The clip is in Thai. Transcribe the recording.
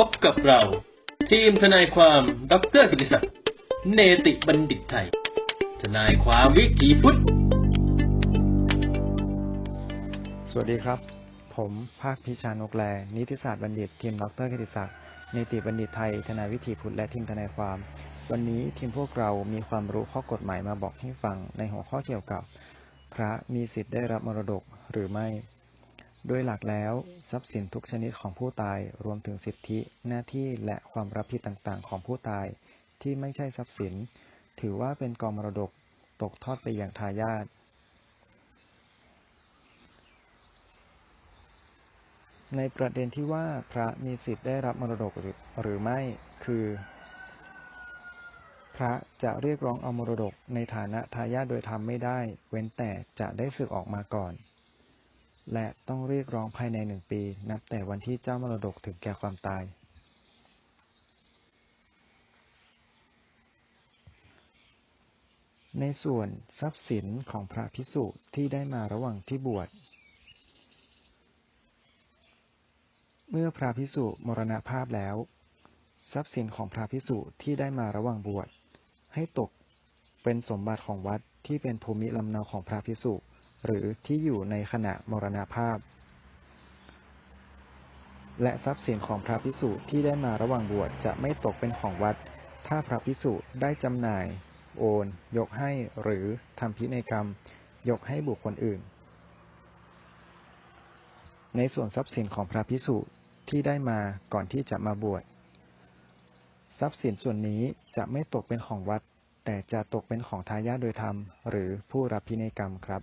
พบกับเรา ทีมทนายความดรกิติศักดิ์เนติบัณฑิตไทย ทนายความวิถีพุทธ สวัสดีครับ ผมภาคพิชานกแล นิติศาสตร์บัณฑิต ทีมดรกิติศักดิ์นิติบัณฑิตไทย ทนายวิถีพุทธและทีมทนายความ วันนี้ทีมพวกเรามีความรู้ข้อกฎหมายมาบอกให้ฟังในหัวข้อเกี่ยวกับ พระมีสิทธิ์ได้รับมรดกหรือไม่ โดยหลักแล้ว ทรัพย์สินทุกชนิดของผู้ตายรวมถึงสิทธิ หน้าที่และความรับผิดต่างๆ ของผู้ตาย ที่ไม่ใช่ทรัพย์สิน ถือว่าเป็นกองมรดกตกทอดไปอย่างทายาทในประเด็นที่ว่าพระมีสิทธิ์ได้รับมรดกหรือหรือไม่คือ พระจะเรียกร้องเอามรดกในฐานะทายาทโดยธรรมไม่ได้ เว้นแต่จะได้สึกออกมาก่อน และต้องเรียกร้องภายในหนึ่งปี นับแต่วันที่เจ้ามรดกถึงแก่ความตาย ในส่วนทรัพย์สินของพระพิสุที่ได้มาระหว่างที่บวช เมื่อพระพิสุมรณภาพแล้ว ทรัพย์สินของพระพิสุที่ได้มาระหว่างบวช ให้ตกเป็นสมบัติของวัดที่เป็นภูมิลำเนาของพระพิสุ หรือที่อยู่ในขณะมรณภาพ และทรัพย์สินของพระพิสุที่ได้มาระหว่างบวชจะไม่ตกเป็นของวัด ถ้าพระพิสุได้จำหน่าย โอน ยกให้หรือทำพินัยกรรม ยกให้บุคคลอื่น ในส่วนทรัพย์สินของพระพิสุที่ได้มาก่อนที่จะมาบวชทรัพย์สินส่วนนี้จะไม่ตกเป็นของวัด แต่จะตกเป็นของทายาทโดยธรรม หรือผู้รับพินัยกรรมครับ